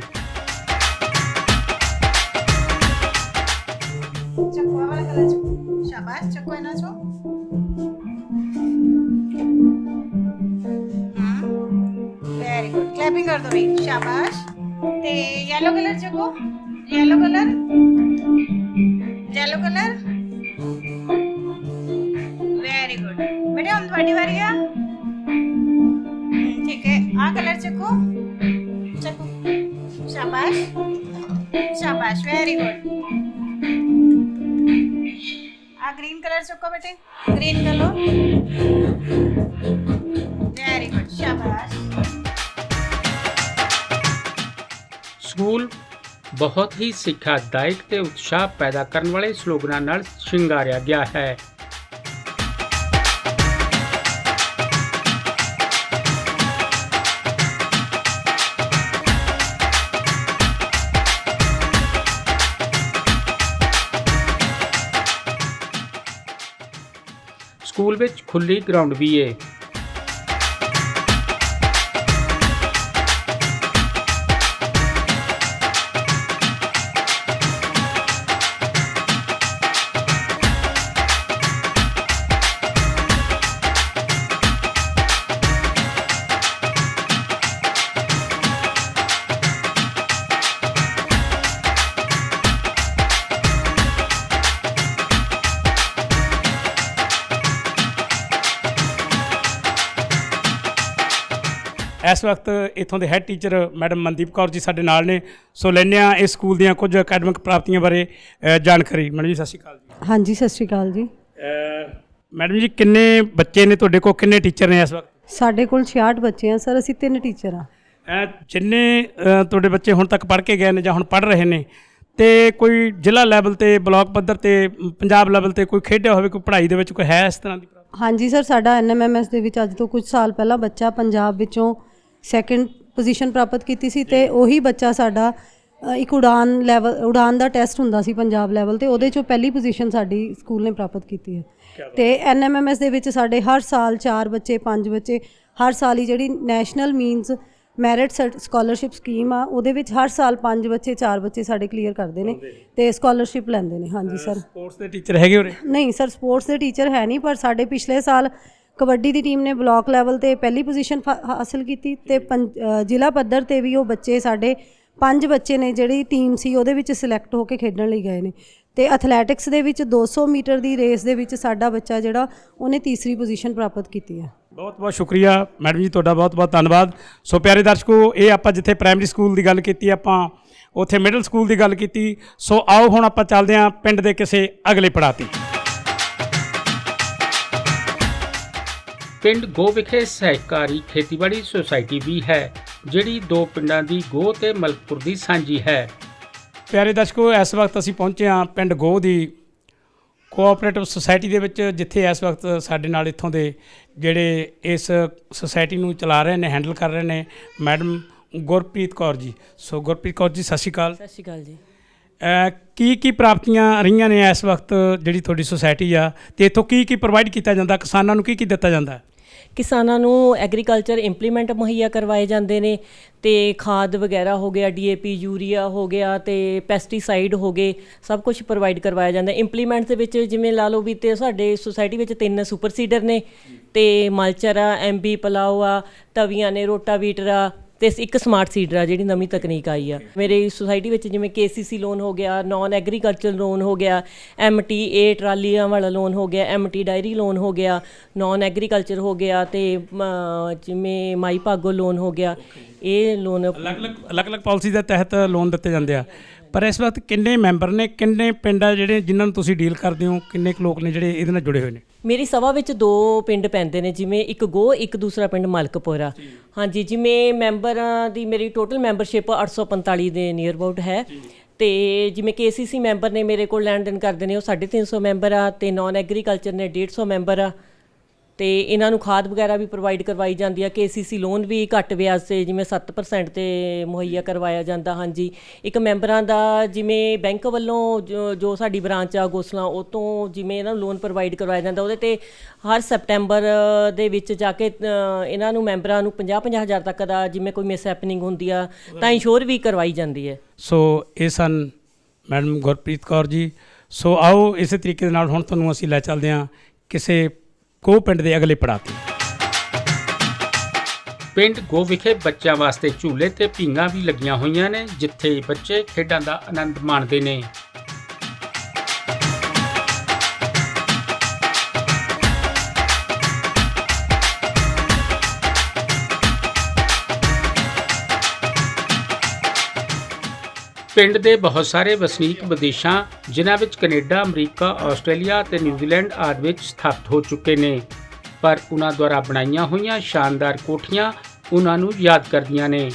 ఎల్లో కలర్ చెప్పు yellow colour yellow colour very good బేటా ఉంది వాటి వారిగా ठीक है आ कलर चको चको शाबाश शाबाश वेरी गुड आ ग्रीन कलर चको बेटे ग्रीन कलर ਬਹੁਤ ਹੀ ਸਿੱਖਿਆਦਾਇਕ ਤੇ ਉਤਸ਼ਾਹ ਪੈਦਾ ਕਰਨ ਵਾਲੇ ਸਲੋਗਨਾਂ ਨਾਲ ਸ਼ਿੰਗਾਰਿਆ ਗਿਆ ਹੈ। ਸਕੂਲ ਵਿੱਚ ਖੁੱਲੀ ਗਰਾਊਂਡ ਵੀ ਏ। ਇਸ ਵਕਤ ਇੱਥੋਂ ਦੇ head teacher madam Mandeep Kaur ji ਸਾਡੇ ਨਾਲ ਨੇ। ਸੋ ਲੈਂਦੇ ਹਾਂ ਇਸ ਸਕੂਲ ਦੀਆਂ ਕੁਝ ਅਕੈਡਮਿਕ ਪ੍ਰਾਪਤੀਆਂ ਬਾਰੇ ਅ, ਜਾਣਕਾਰੀ। ਮੈਡਮ ਜੀ ਸਤਿ ਸ਼੍ਰੀ ਅਕਾਲ ਜੀ। ਹਾਂਜੀ ਸਤਿ ਸ਼੍ਰੀ ਅਕਾਲ ਜੀ। ਅ, ਮੈਡਮ ਜੀ ਕਿੰਨੇ ਬੱਚੇ ਨੇ ਤੁਹਾਡੇ ਕੋਲ? ਕਿੰਨੇ ਟੀਚਰ ਨੇ ਇਸ ਵਕਤ? ਸਾਡੇ ਕੋਲ 66 ਬੱਚੇ ਆ ਸਰ ਅਸੀਂ ਤਿੰਨ ਟੀਚਰ ਆ। ਅ, ਜਿੰਨੇ ਅ, ਤੁਹਾਡੇ ਬੱਚੇ ਹੁਣ ਤੱਕ ਪੜ੍ਹ ਕੇ ਗਏ ਨੇ ਜਾਂ ਹੁਣ ਪੜ੍ਹ ਰਹੇ ਨੇ ਤੇ ਕੋਈ ਜ਼ਿਲ੍ਹਾ ਲੈਵਲ ਤੇ ਬਲਾਕ ਪੱਧਰ ਤੇ ਮ, ਪੰਜਾਬ ਲੈਵਲ ਤੇ ਕੋਈ ਖੇਡਿਆ ਹੋਵੇ ਕੋਈ ਪੜ੍ਹਾਈ ਦੇ ਵਿੱਚ ਕੋਈ ਹੈ ਇਸ ਤਰ੍ਹਾਂ ਦੀ? ਹਾਂਜੀ ਸਰ ਸਾਡਾ ਐਨਐਮਐਮਐਸ ਦੇ ਵਿੱਚ ਅੱਜ ਤੋਂ ਕੁਝ ਸਾਲ ਪਹਿਲਾਂ ਬੱਚਾ ਪੰਜਾਬ ਵਿੱਚੋਂ ਸੈਕੰਡ ਪੋਜੀਸ਼ਨ ਪ੍ਰਾਪਤ ਕੀਤੀ ਸੀ ਤੇ ਉਹੀ ਬੱਚਾ ਸਾਡਾ ਅ, ਇੱਕ ਉਡਾਨ ਲੈਵਲ ਉਡਾਨ ਦਾ ਟੈਸਟ ਹੁੰਦਾ ਸੀ ਪੰਜਾਬ ਲੈਵਲ ਤੇ ਉਹਦੇ ਚੋਂ ਪਹਿਲੀ ਪੋਜੀਸ਼ਨ ਸਾਡੀ ਸਕੂਲ ਨੇ ਪ੍ਰਾਪਤ ਕੀਤੀ ਹੈ। ਤੇ ਐਨਐਮਐਮਐਸ ਦੇ ਵਿੱਚ ਸਾਡੇ ਹਰ ਸਾਲ 4 ਬੱਚੇ 5 ਬੱਚੇ ਹਰ ਸਾਲ ਹੀ ਜਿਹੜੀ national means merit scholarship scheme ਆ ਉਹਦੇ ਵਿੱਚ ਹਰ ਸਾਲ 5 ਬੱਚੇ 4 ਬੱਚੇ ਸਾਡੇ ਕਲੀਅਰ ਕਰਦੇ ਨੇ ਤੇ ਸਕਾਲਰਸ਼ਿਪ ਲੈਂਦੇ ਨੇ। ਹਾਂਜੀ ਸਰ ਸਪੋਰਟਸ ਦੇ ਟੀਚਰ ਹੈਗੇ ਉਰੇ? ਨਹੀਂ ਸਰ ਸਪੋਰਟਸ ਦੇ ਟੀਚਰ ਹੈ ਨਹੀਂ ਪਰ ਸਾਡੇ ਪਿਛਲੇ ਸਾਲ ਕਬੱਡੀ ਦੀ ਟੀਮ ਨੇ ਬਲਾਕ ਲੈਵਲ ਤੇ ਪਹਿਲੀ ਪੋਜੀਸ਼ਨ ਹਾਸਲ ਕੀਤੀ ਤੇ ਜ਼ਿਲ੍ਹਾ ਪੱਧਰ ਤੇ ਵੀ ਉਹ ਬੱਚੇ ਸਾਡੇ ਪੰਜ ਬੱਚੇ ਨੇ ਜਿਹੜੀ ਟੀਮ ਸੀ ਉਹਦੇ ਵਿੱਚ ਸਿਲੈਕਟ ਹੋ ਕੇ ਖੇਡਣ ਲਈ ਗਏ ਨੇ। ਤੇ ਐਥਲੈਟਿਕਸ ਦੇ ਵਿੱਚ 200 ਮੀਟਰ ਦੀ ਰੇਸ ਦੇ ਵਿੱਚ ਸਾਡਾ ਬੱਚਾ ਜਿਹੜਾ ਉਹਨੇ ਤੀਸਰੀ ਪੋਜੀਸ਼ਨ ਪ੍ਰਾਪਤ ਕੀਤੀ ਹੈ। ਬਹੁਤ ਬਹੁਤ ਸ਼ੁਕਰੀਆ ਮੈਡਮ ਜੀ ਤੁਹਾਡਾ ਬਹੁਤ ਬਹੁਤ ਧੰਨਵਾਦ। ਸੋ ਪਿਆਰੇ ਦਰਸ਼ਕੋ ਇਹ ਆਪਾਂ ਜਿੱਥੇ ਪ੍ਰਾਇਮਰੀ ਸਕੂਲ ਦੀ ਗੱਲ ਕੀਤੀ ਆਪਾਂ ਉੱਥੇ ਮਿਡਲ ਸਕੂਲ ਦੀ ਗੱਲ ਕੀਤੀ। ਸੋ ਆਓ ਹੁਣ ਆਪਾਂ ਚੱਲਦੇ ਹਾਂ ਪਿੰਡ ਦੇ ਕਿਸੇ ਅਗਲੇ ਪੜਾਅ ਤੇ। ਪਿੰਡ ਗੋ ਵਿਖੇ ਸਹਿਕਾਰੀ ਖੇਤੀਬਾੜੀ ਸੁਸਾਇਟੀ ਵੀ ਹੈ ਜਿਹੜੀ ਦੋ ਪਿੰਡਾਂ ਦੀ ਗੋ ਤੇ ਮਲਕਪੁਰ ਦੀ ਸਾਂਝੀ ਹੈ। ਪਿਆਰੇ ਦਰਸ਼ਕੋ ਇਸ ਵਕਤ ਅਸੀਂ ਪਹੁੰਚੇ ਹਾਂ ਪਿੰਡ ਗੋਹ ਦੀ ਕੋਆਪਰੇਟਿਵ ਸੁਸਾਇਟੀ ਦੇ ਵਿੱਚ ਜਿੱਥੇ ਇਸ ਵਕਤ ਸਾਡੇ ਨਾਲ ਇੱਥੋਂ ਦੇ ਜਿਹੜੇ ਇਸ ਸੁਸਾਇਟੀ ਨੂੰ ਚਲਾ ਰਹੇ ਨੇ ਹੈਂਡਲ ਕਰ ਰਹੇ ਨੇ ਮੈਡਮ ਗੁਰਪ੍ਰੀਤ ਕੌਰ ਜੀ। ਸੋ ਗੁਰਪ੍ਰੀਤ ਕੌਰ ਜੀ ਸਤਿ ਸ਼੍ਰੀ ਅਕਾਲ। ਸਤਿ ਸ਼੍ਰੀ ਅਕਾਲ ਜੀ। ਕੀ ਕੀ ਪ੍ਰਾਪਤੀਆਂ ਰਹੀਆਂ ਨੇ ਇਸ ਵਕਤ ਜਿਹੜੀ ਤੁਹਾਡੀ ਸੁਸਾਇਟੀ ਆ ਤੇ ਇੱਥੋਂ ਕੀ ਕੀ ਪ੍ਰੋਵਾਈਡ ਕੀਤਾ ਜਾਂਦਾ ਕਿਸਾਨਾਂ ਨੂੰ ਕੀ ਕੀ ਦਿੱਤਾ ਜਾਂਦਾ? ਕਿਸਾਨਾਂ ਨੂੰ ਐਗਰੀਕਲਚਰ ਇੰਪਲੀਮੈਂਟ ਮੁਹੱਈਆ ਕਰਵਾਏ ਜਾਂਦੇ ਨੇ ਤੇ ਖਾਦ ਵਗੈਰਾ ਹੋ ਗਿਆ ਡੀਏਪੀ ਯੂਰੀਆ ਹੋ ਗਿਆ ਤੇ ਪੈਸਟੀਸਾਈਡ ਹੋ ਗਏ, ਸਭ ਕੁਝ ਪ੍ਰੋਵਾਈਡ ਕਰਵਾਇਆ ਜਾਂਦਾ। ਇੰਪਲੀਮੈਂਟ ਦੇ ਵਿੱਚ ਜਿਵੇਂ ਲਾ ਲਓ ਵੀ ਤੇ ਸਾਡੇ ਸੁਸਾਇਟੀ ਵਿੱਚ ਤਿੰਨ ਸੁਪਰ ਸੀਡਰ ਨੇ ਤੇ ਮਲਚਰ ਆ ਐਮਬੀ ਪਲਾਓ ਆ ਤਵੀਆਂ ਨੇ, ਰੋਟਾਵੀਟਰ ਆ ਤੇ ਇੱਕ ਸਮਾਰਟ ਸੀਡਰ ਆ ਜਿਹੜੀ ਨਵੀਂ ਤਕਨੀਕ ਆਈ ਆ। ਮੇਰੇ ਸੋਸਾਇਟੀ ਵਿੱਚ ਜਿਵੇਂ ਕੇਸੀਸੀ ਲੋਨ ਹੋ ਗਿਆ ਨਾਨ ਐਗਰੀਕਲਚਰ ਲੋਨ ਹੋ ਗਿਆ ਐਮਟੀ ਏ ਟਰਾਲੀਆਂ ਵਾਲਾ ਲੋਨ ਹੋ ਗਿਆ ਐਮਟੀ ਡਾਇਰੀ ਲੋਨ ਹੋ ਗਿਆ ਨਾਨ ਐਗਰੀਕਲਚਰ ਹੋ ਗਿਆ ਤੇ ਮ, ਜਿਵੇਂ ਮਾਈ ਭਾਗੋ ਲੋਨ ਹੋ ਗਿਆ। ਇਹ ਲੋਨ ਅਲੱਗ-ਅਲੱਗ ਅਲੱਗ-ਅਲੱਗ ਪਾਲਿਸੀ ਦੇ ਤਹਿਤ ਲੋਨ ਦਿੱਤੇ ਜਾਂਦੇ ਆ। ਪਰ ਇਸ ਵਕਤ ਕਿੰਨੇ ਮੈਂਬਰ ਨੇ ਕਿੰਨੇ ਪਿੰਡ ਆ ਜਿਹੜੇ ਜਿਨ੍ਹਾਂ ਨੂੰ ਤੁਸੀਂ ਡੀਲ ਕਰਦੇ ਹੋ ਕਿੰਨੇ ਕੁ ਲੋਕ ਨੇ ਜਿਹੜੇ ਇਹਦੇ ਨਾਲ ਜੁੜੇ ਹੋਏ ਨੇ? ਮੇਰੀ ਸਭਾ ਵਿੱਚ ਦੋ ਪਿੰਡ ਪੈਂਦੇ ਨੇ ਜਿਵੇਂ ਇੱਕ ਗੋ ਇੱਕ ਦੂਸਰਾ ਪਿੰਡ ਮਲਕਪੁਰ। ਹਾਂਜੀ ਜਿਵੇਂ ਮੈਂਬਰਾਂ ਦੀ ਮੇਰੀ ਟੋਟਲ ਮੈਂਬਰਸ਼ਿਪ 845 ਦੇ ਨੀਅਰ ਅਬਾਊਟ ਹੈ। ਤੇ ਜਿਵੇਂ ਕੇਸੀਸੀ ਮੈਂਬਰ ਨੇ ਮੇਰੇ ਕੋਲ ਲੈਣ ਦੇਣ ਕਰਦੇ ਨੇ ਉਹ 350 ਮੈਂਬਰ ਆ ਤੇ ਨਾਨ ਐਗਰੀਕਲਚਰ ਨੇ 150 ਮੈਂਬਰ ਆ। ਤੇ ਇਹਨਾਂ ਨੂੰ ਖਾਦ ਵਗੈਰਾ ਵੀ ਪ੍ਰੋਵਾਈਡ ਕਰਵਾਈ ਜਾਂਦੀ ਆ ਕੇਸੀਸੀ ਲੋਨ ਵੀ ਘੱਟ ਵਿਆਜ ਤੇ ਜਿਵੇਂ 7% ਤੇ ਮੁਹੱਈਆ ਕਰਵਾਇਆ ਜਾਂਦਾ ਹਾਂਜੀ। ਇੱਕ ਮੈਂਬਰਾਂ ਦਾ ਜਿਵੇਂ ਬੈਂਕ ਵੱਲੋਂ ਜੋ ਜੋ ਸਾਡੀ ਬ੍ਰਾਂਚ ਆ ਗੋਸਲਾ ਉਹ ਤੋਂ ਜਿਵੇਂ ਇਹਨਾਂ ਨੂੰ ਲੋਨ ਪ੍ਰੋਵਾਈਡ ਕਰਵਾਇਆ ਜਾਂਦਾ ਉਹਦੇ ਤੇ ਹਰ ਸੈਪਟੈਂਬਰ ਦੇ ਵਿੱਚ ਜਾ ਕੇ ਅ, ਇਹਨਾਂ ਨੂੰ ਮੈਂਬਰਾਂ ਨੂੰ 50-50 ਹਜ਼ਾਰ ਤੱਕ ਦਾ ਜਿਵੇਂ ਕੋਈ ਮਿਸ ਹੈਪਨਿੰਗ ਹੁੰਦੀ ਆ ਤਾਂ ਇੰਸ਼ੋਰ ਵੀ ਕਰਵਾਈ ਜਾਂਦੀ ਹੈ। ਸੋ ਇਹ ਸਨ ਮੈਡਮ ਗੁਰਪ੍ਰੀਤ ਕੌਰ ਜੀ। ਸੋ ਆਓ ਇਸੇ ਤਰੀਕੇ ਦੇ ਨਾਲ ਹੁਣ ਤੁਹਾਨੂੰ ਅਸੀਂ ਲੈ ਚੱਲਦੇ ਹਾਂ ਕਿਸੇ ਕੋ ਪਿੰਡ ਦੇ ਅਗਲੇ ਪੜਾਅ ਤੇ ਪਿੰਡ ਗੋ ਵਿਖੇ ਬੱਚਿਆਂ ਵਾਸਤੇ ਝੂਲੇ ਤੇ ਪੀਂਘਾਂ ਵੀ ਲੱਗੀਆਂ ਹੋਈਆਂ ਨੇ, ਜਿੱਥੇ ਬੱਚੇ ਖੇਡਾਂ ਦਾ ਆਨੰਦ ਮਾਣਦੇ ਨੇ। ਪਿੰਡ ਦੇ ਬਹੁਤ ਸਾਰੇ ਵਸਨੀਕ ਵਿਦੇਸ਼ਾਂ ਜਿਨ੍ਹਾਂ ਵਿੱਚ ਕੈਨੇਡਾ, ਅਮਰੀਕਾ, ਆਸਟ੍ਰੇਲੀਆ ਅਤੇ ਨਿਊਜ਼ੀਲੈਂਡ ਆਦਿ ਵਿੱਚ ਸਥਾਪਿਤ ਹੋ ਚੁੱਕੇ ਨੇ। ਪਰ ਉਹਨਾਂ ਦੁਆਰਾ ਬਣਾਈਆਂ ਹੋਈਆਂ ਸ਼ਾਨਦਾਰ ਕੋਠੀਆਂ ਉਹਨਾਂ ਨੂੰ ਯਾਦ ਕਰਦੀਆਂ ਨੇ।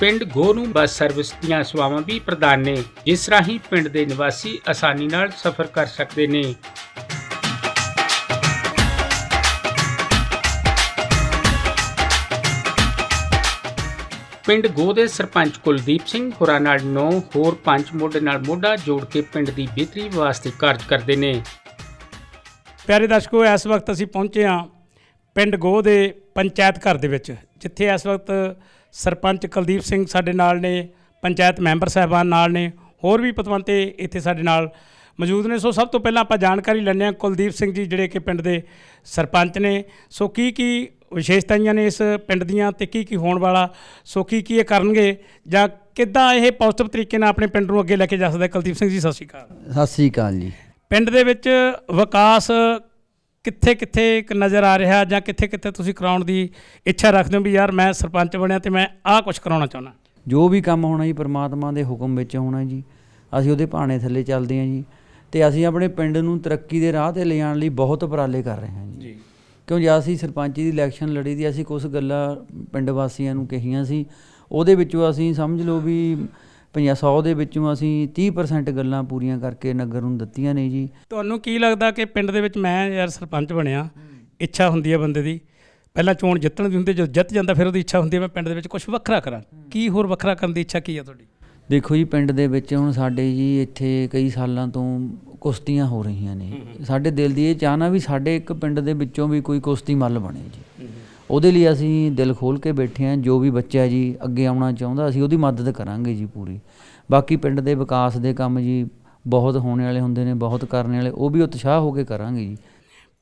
ਪਿੰਡ ਗੋ ਨੂੰ ਬੱਸ ਸਰਵਿਸ ਦੀਆਂ ਸੇਵਾਵਾਂ ਵੀ ਪ੍ਰਦਾਨ ਨੇ, ਜਿਸ ਰਾਹੀਂ ਪਿੰਡ ਦੇ ਨਿਵਾਸੀ ਆਸਾਨੀ ਨਾਲ ਸਫ਼ਰ ਕਰ ਸਕਦੇ ਨੇ। ਪਿੰਡ ਗੋ ਦੇ ਸਰਪੰਚ ਕੁਲਦੀਪ ਸਿੰਘ ਹੋਰਾਂ ਨਾਲ ਨੌ, ਹੋਰ ਪੰਜ ਮੋਢੇ ਨਾਲ ਮੋਢਾ ਜੋੜ ਕੇ ਪਿੰਡ ਦੀ ਬਿਹਤਰੀ ਵਾਸਤੇ ਕਾਰਜ ਕਰਦੇ ਨੇ। ਪਿਆਰੇ ਦਰਸ਼ਕੋ, ਇਸ ਵਕਤ ਅਸੀਂ ਪਹੁੰਚੇ ਹਾਂ ਪਿੰਡ ਗੋ ਦੇ ਪੰਚਾਇਤ ਘਰ ਦੇ ਵਿੱਚ, ਜਿੱਥੇ ਇਸ ਵਕਤ ਸਰਪੰਚ ਕੁਲਦੀਪ ਸਿੰਘ ਸਾਡੇ ਨਾਲ ਨੇ ਪੰਚਾਇਤ ਮੈਂਬਰ ਸਾਹਿਬਾਨ ਨਾਲ ਨੇ ਹੋਰ ਵੀ ਪਤਵੰਤੇ ਇੱਥੇ ਸਾਡੇ ਨਾਲ ਮੌਜੂਦ ਨੇ। ਸੋ ਸਭ ਤੋਂ ਪਹਿਲਾਂ ਆਪਾਂ ਜਾਣਕਾਰੀ ਲੈਂਦੇ ਹਾਂ ਕੁਲਦੀਪ ਸਿੰਘ ਜੀ ਜਿਹੜੇ ਕਿ ਪਿੰਡ ਦੇ ਸਰਪੰਚ ਨੇ। ਸੋ ਕੀ ਕੀ ਵਿਸ਼ੇਸ਼ਤਾਵਾਂ ਨੇ ਇਸ ਪਿੰਡ ਦੀਆਂ ਤੇ ਕੀ ਕੀ ਹੋਣ ਵਾਲਾ? ਸੋ ਕੀ ਕੀ ਇਹ ਕਰਨਗੇ ਜਾਂ ਕਿੱਦਾਂ ਇਹ ਪੋਜ਼ਿਟਿਵ ਤਰੀਕੇ ਨਾਲ ਆਪਣੇ ਪਿੰਡ ਨੂੰ ਅੱਗੇ ਲੈ ਕੇ ਜਾ ਸਕਦਾ? ਕੁਲਦੀਪ ਸਿੰਘ ਜੀ ਸਤਿ ਸ਼੍ਰੀ ਅਕਾਲ। ਸਤਿ ਸ੍ਰੀ ਅਕਾਲ ਜੀ। ਪਿੰਡ ਦੇ ਵਿੱਚ ਵਿਕਾਸ ਕਿੱਥੇ ਕਿੱਥੇ ਕੁ ਨਜ਼ਰ ਆ ਰਿਹਾ ਜਾਂ ਕਿੱਥੇ ਕਿੱਥੇ ਤੁਸੀਂ ਕਰਾਉਣ ਦੀ ਇੱਛਾ ਰੱਖਦੇ ਹੋ ਵੀ ਯਾਰ ਮੈਂ ਸਰਪੰਚ ਬਣਿਆ ਤੇ ਮੈਂ ਆਹ ਕੁਝ ਕਰਾਉਣਾ ਚਾਹੁੰਦਾ? ਜੋ ਵੀ ਕੰਮ ਹੋਣਾ ਜੀ ਪ੍ਰਮਾਤਮਾ ਦੇ ਹੁਕਮ ਵਿੱਚ ਹੋਣਾ ਜੀ। ਅਸੀਂ ਉਹਦੇ ਭਾਣੇ ਥੱਲੇ ਚੱਲਦੇ ਹਾਂ ਜੀ। ਤੇ ਅਸੀਂ ਆਪਣੇ ਪਿੰਡ ਨੂੰ ਤਰੱਕੀ ਦੇ ਰਾਹ ਤੇ ਲਿਜਾਣ ਲਈ ਬਹੁਤ ਉਪਰਾਲੇ ਕਰ ਰਹੇ ਹਾਂ ਜੀ। ਕਿਉਂ ਜੇ ਅਸੀਂ ਸਰਪੰਚੀ ਦੀ ਇਲੈਕਸ਼ਨ ਲੜੀ ਦੀ ਅਸੀਂ ਕੁਝ ਗੱਲਾਂ ਪਿੰਡ ਵਾਸੀਆਂ ਨੂੰ ਕਹੀਆਂ ਸੀ। ਉਹਦੇ ਵਿੱਚੋਂ ਅਸੀਂ ਸਮਝ ਲਓ ਵੀ 50 100 ਦੇ ਵਿੱਚੋਂ ਅਸੀਂ 30% ਗੱਲਾਂ ਪੂਰੀਆਂ ਕਰਕੇ ਨਗਰ ਨੂੰ ਦਿੱਤੀਆਂ ਨੇ ਜੀ। ਤੁਹਾਨੂੰ ਕੀ ਲੱਗਦਾ ਕਿ ਪਿੰਡ ਦੇ ਵਿੱਚ ਮੈਂ ਯਾਰ ਸਰਪੰਚ ਬਣਿਆ ਇੱਛਾ ਹੁੰਦੀ ਹੈ ਬੰਦੇ ਦੀ। ਪਹਿਲਾਂ ਚੋਣ ਜਿੱਤਣ ਦੀ ਹੁੰਦੀ ਜਦੋਂ ਜਿੱਤ ਜਾਂਦਾ ਫਿਰ ਉਹਦੀ ਇੱਛਾ ਹੁੰਦੀ ਹੈ ਮੈਂ ਪਿੰਡ ਦੇ ਵਿੱਚ ਕੁਝ ਵੱਖਰਾ ਕਰਾਂ। ਕੀ ਹੋਰ ਵੱਖਰਾ ਕਰਨ ਦੀ ਇੱਛਾ ਕੀ ਹੈ ਤੁਹਾਡੀ? ਦੇਖੋ ਜੀ ਪਿੰਡ ਦੇ ਵਿੱਚ ਹੁਣ ਸਾਡੇ ਜੀ ਇੱਥੇ ਕਈ ਸਾਲਾਂ ਤੋਂ ਕੁਸ਼ਤੀਆਂ ਹੋ ਰਹੀਆਂ ਨੇ। ਸਾਡੇ ਦਿਲ ਦੀ ਇਹ ਚਾਹਨਾ ਵੀ ਸਾਡੇ ਇੱਕ ਪਿੰਡ ਦੇ ਵਿੱਚੋਂ ਵੀ ਕੋਈ ਕੁਸ਼ਤੀ ਮੱਲ ਬਣੇ ਜੀ। ਉਹਦੇ ਲਈ ਅਸੀਂ ਦਿਲ ਖੋਲ ਕੇ ਬੈਠੇ ਹਾਂ, ਜੋ ਵੀ ਬੱਚਾ ਜੀ ਅੱਗੇ ਆਉਣਾ ਚਾਹੁੰਦਾ, ਅਸੀਂ ਉਹਦੀ ਮਦਦ ਕਰਾਂਗੇ ਜੀ ਪੂਰੀ। ਬਾਕੀ ਪਿੰਡ ਦੇ ਵਿਕਾਸ ਦੇ ਕੰਮ ਜੀ ਬਹੁਤ ਹੋਣੇ ਵਾਲੇ ਹੁੰਦੇ ਨੇ, ਬਹੁਤ ਕਰਨੇ ਵਾਲੇ, ਉਹ ਵੀ ਉਤਸ਼ਾਹ ਹੋ ਕੇ ਕਰਾਂਗੇ ਜੀ।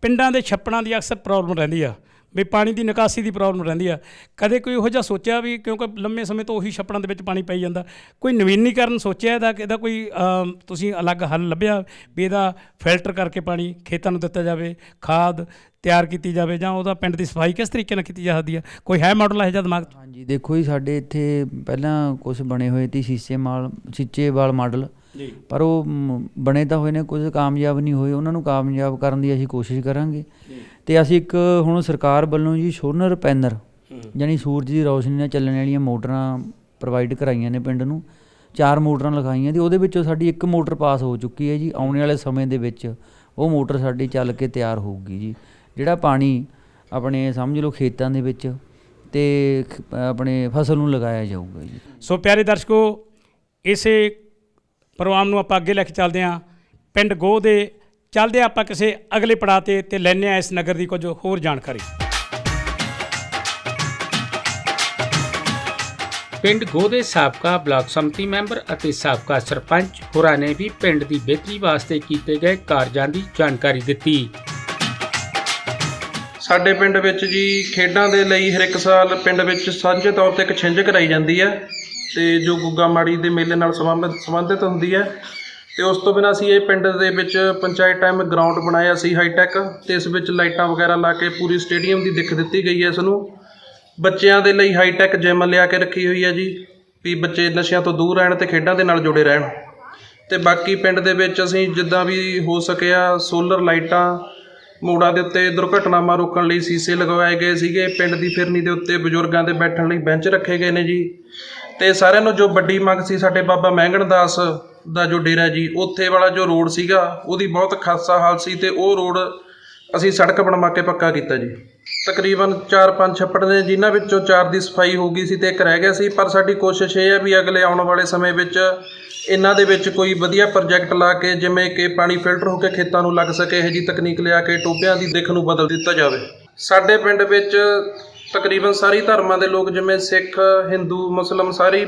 ਪਿੰਡਾਂ ਦੇ ਛੱਪੜਾਂ ਦੀ ਅਕਸਰ ਪ੍ਰੋਬਲਮ ਰਹਿੰਦੀ ਆ। ਵੀ ਪਾਣੀ ਦੀ ਨਿਕਾਸੀ ਦੀ ਪ੍ਰੋਬਲਮ ਰਹਿੰਦੀ ਆ। ਕਦੇ ਕੋਈ ਇਹੋ ਜਿਹਾ ਸੋਚਿਆ ਵੀ ਕਿਉਂਕਿ ਲੰਮੇ ਸਮੇਂ ਤੋਂ ਉਹੀ ਛੱਪੜਾਂ ਦੇ ਵਿੱਚ ਪਾਣੀ ਪਈ ਜਾਂਦਾ। ਕੋਈ ਨਵੀਨੀਕਰਨ ਸੋਚਿਆ ਇਹਦਾ ਕਿ ਇਹਦਾ ਕੋਈ ਤੁਸੀਂ ਅਲੱਗ ਹੱਲ ਲੱਭਿਆ ਵੀ ਇਹਦਾ ਫਿਲਟਰ ਕਰਕੇ ਪਾਣੀ ਖੇਤਾਂ ਨੂੰ ਦਿੱਤਾ ਜਾਵੇ ਖਾਦ ਤਿਆਰ ਕੀਤੀ ਜਾਵੇ ਜਾਂ ਉਹਦਾ ਪਿੰਡ ਦੀ ਸਫ਼ਾਈ ਕਿਸ ਤਰੀਕੇ ਨਾਲ ਕੀਤੀ ਜਾ ਸਕਦੀ ਆ? ਕੋਈ ਹੈ ਮਾਡਲ ਇਹੋ ਜਿਹਾ ਦਿਮਾਗ 'ਚ? ਹਾਂਜੀ ਦੇਖੋ ਜੀ ਸਾਡੇ ਇੱਥੇ ਪਹਿਲਾਂ ਕੁਝ ਬਣੇ ਹੋਏ ਸੀ ਸ਼ੀਸ਼ੇ ਮਾਲ ਸ਼ੀਚੇ ਵਾਲ ਮਾਡਲ ਜੀ। ਪਰ ਉਹ ਬਣੇ ਤਾਂ ਹੋਏ ਨੇ ਕੁਝ ਕਾਮਯਾਬ ਨਹੀਂ ਹੋਏ। ਉਹਨਾਂ ਨੂੰ ਕਾਮਯਾਬ ਕਰਨ ਦੀ ਅਸੀਂ ਕੋਸ਼ਿਸ਼ ਕਰਾਂਗੇ। ਤੇ ਅਸੀਂ ਇੱਕ ਹੁਣ ਸਰਕਾਰ ਵੱਲੋਂ ਜੀ ਸੋਲਰ ਪੈਨਲ ਯਾਨੀ ਸੂਰਜ ਦੀ ਰੋਸ਼ਨੀ ਨਾਲ ਚੱਲਣ ਵਾਲੀਆਂ ਮੋਟਰਾਂ ਪ੍ਰੋਵਾਈਡ ਕਰਾਈਆਂ ਨੇ ਪਿੰਡ ਨੂੰ। ਚਾਰ ਮੋਟਰਾਂ ਲਗਾਈਆਂ ਤੇ ਉਹਦੇ ਵਿੱਚੋਂ ਸਾਡੀ ਇੱਕ ਮੋਟਰ ਪਾਸ ਹੋ ਚੁੱਕੀ ਹੈ ਜੀ। ਆਉਣ ਵਾਲੇ ਸਮੇਂ ਦੇ ਵਿੱਚ ਉਹ ਮੋਟਰ ਸਾਡੀ ਚੱਲ ਕੇ ਤਿਆਰ ਹੋਊਗੀ ਜੀ। ਜਿਹੜਾ ਪਾਣੀ ਆਪਣੇ ਸਮਝ ਲਓ ਖੇਤਾਂ ਦੇ ਵਿੱਚ ਤੇ ਆਪਣੇ ਫਸਲ ਨੂੰ ਲਗਾਇਆ ਜਾਊਗਾ ਜੀ। ਸੋ ਪਿਆਰੇ ਦਰਸ਼ਕੋ ਇਸੇ ਪ੍ਰੋਗਰਾਮ ਨੂੰ ਆਪਾਂ ਅੱਗੇ ਲੈ ਕੇ ਚੱਲਦੇ ਹਾਂ। ਪਿੰਡ ਗੋਹ ਦੇ ਚੱਲਦੇ ਹਾਂ ਆਪਾਂ ਕਿਸੇ ਅਗਲੇ ਪੜਾਅ ਤੇ ਤੇ ਲੈਂਦੇ ਹਾਂ ਇਸ ਨਗਰ ਦੀ ਕੁਝ ਹੋਰ ਜਾਣਕਾਰੀ। ਪਿੰਡ ਗੋਹ ਦੇ ਸਾਬਕਾ ਬਲਾਕ ਸੰਮਤੀ ਮੈਂਬਰ ਅਤੇ ਸਾਬਕਾ ਸਰਪੰਚ ਹੋਰਾਂ ਨੇ ਵੀ ਪਿੰਡ ਦੀ ਬਿਹਤਰੀ ਵਾਸਤੇ ਕੀਤੇ ਗਏ ਕਾਰਜਾਂ ਦੀ ਜਾਣਕਾਰੀ ਦਿੱਤੀ। ਸਾਡੇ ਪਿੰਡ ਵਿੱਚ ਜੀ ਖੇਡਾਂ ਦੇ ਲਈ ਹਰ ਇੱਕ ਸਾਲ ਪਿੰਡ ਵਿੱਚ ਸਾਂਝੇ ਤੌਰ ਤੇ ਇੱਕ ਛਿੰਝ ਕਰਾਈ ਜਾਂਦੀ ਹੈ ਤੇ ਜੋ ਗੁੱਗਾ ਮਾੜੀ ਦੇ ਮੇਲੇ ਨਾਲ ਸੰਬੰਧ- ਸੰਬੰਧਿਤ ਹੁੰਦੀ ਹੈ ਤੇ ਉਸ ਤੋਂ ਬਿਨਾਂ ਅਸੀਂ ਇਹ ਪਿੰਡ ਦੇ ਵਿੱਚ ਪੰਚਾਇਤ ਟਾਈਮ ਗਰਾਊਂਡ ਬਣਾਇਆ ਸੀ ਹਾਈਟੈਕ ਤੇ ਇਸ ਵਿੱਚ ਲਾਈਟਾਂ ਵਗੈਰਾ ਲਾ ਕੇ ਪੂਰੀ ਸਟੇਡੀਅਮ ਦੀ ਦਿੱਖ ਦਿੱਤੀ ਗਈ ਹੈ ਇਸ ਨੂੰ। ਬੱਚਿਆਂ ਦੇ ਲਈ ਹਾਈਟੈਕ ਜਿਮ ਲਿਆ ਕੇ ਰੱਖੀ ਹੋਈ ਹੈ ਜੀ, ਵੀ ਬੱਚੇ ਨਸ਼ਿਆਂ ਤੋਂ ਦੂਰ ਰਹਿਣ ਤੇ ਖੇਡਾਂ ਦੇ ਨਾਲ ਜੁੜੇ ਰਹਿਣ। ਤੇ ਬਾਕੀ ਪਿੰਡ ਦੇ ਵਿੱਚ ਅਸੀਂ ਜਿੱਦਾਂ ਵੀ ਹੋ ਸਕਿਆ ਸੋਲਰ ਲਾਈਟਾਂ, ਮੋੜਾਂ ਦੇ ਉੱਤੇ ਦੁਰਘਟਨਾਵਾਂ ਰੋਕਣ ਲਈ ਸੀਸੇ ਲਗਵਾਏ ਗਏ ਸੀਗੇ। ਪਿੰਡ ਦੀ ਫਿਰਨੀ ਦੇ ਉੱਤੇ ਬਜ਼ੁਰਗਾਂ ਦੇ ਬੈਠਣ ਲਈ ਬੈਂਚ ਰੱਖੇ ਗਏ ਨੇ ਜੀ। ਤੇ ਸਾਰਿਆਂ ਨੂੰ ਜੋ ਵੱਡੀ ਮੰਗ ਸੀ ਸਾਡੇ ਬਾਬਾ ਮਹਿੰਗਣ ਦਾਸ ਦਾ ਜੋ ਡੇਰਾ ਜੀ, ਉੱਥੇ ਵਾਲਾ ਜੋ ਰੋਡ ਸੀਗਾ, ਉਹਦੀ ਬਹੁਤ ਖਾਸਾ ਹਾਲ ਸੀ ਤੇ ਉਹ ਰੋਡ ਅਸੀਂ ਸੜਕ ਬਣਵਾ ਕੇ ਪੱਕਾ ਕੀਤਾ ਜੀ। ਤਕਰੀਬਨ 4-5 ਛੱਪੜ ਨੇ, ਜਿਨ੍ਹਾਂ ਵਿੱਚੋਂ 4 ਦੀ ਸਫ਼ਾਈ ਹੋ ਗਈ ਸੀ ਤੇ ਇੱਕ ਰਹਿ ਗਿਆ ਸੀ, ਪਰ ਸਾਡੀ ਕੋਸ਼ਿਸ਼ ਇਹ ਹੈ ਵੀ ਅਗਲੇ ਆਉਣ ਵਾਲੇ ਸਮੇਂ ਵਿੱਚ ਇਹਨਾਂ ਦੇ ਵਿੱਚ ਕੋਈ ਵਧੀਆ ਪ੍ਰੋਜੈਕਟ ਲਾ ਕੇ, ਜਿਵੇਂ ਕਿ ਪਾਣੀ ਫਿਲਟਰ ਹੋ ਕੇ ਖੇਤਾਂ ਨੂੰ ਲੱਗ ਸਕੇ, ਇਹ ਜੀ ਤਕਨੀਕ ਲਿਆ ਕੇ ਟੋਬਿਆਂ ਦੀ ਦਿੱਖ ਨੂੰ ਬਦਲ ਦਿੱਤਾ ਜਾਵੇ। ਸਾਡੇ ਪਿੰਡ ਵਿੱਚ ਤਕਰੀਬਨ ਸਾਰੀ ਧਰਮਾਂ ਦੇ ਲੋਕ, ਜਿਵੇਂ ਸਿੱਖ, ਹਿੰਦੂ, ਮੁਸਲਮ, ਸਾਰੀ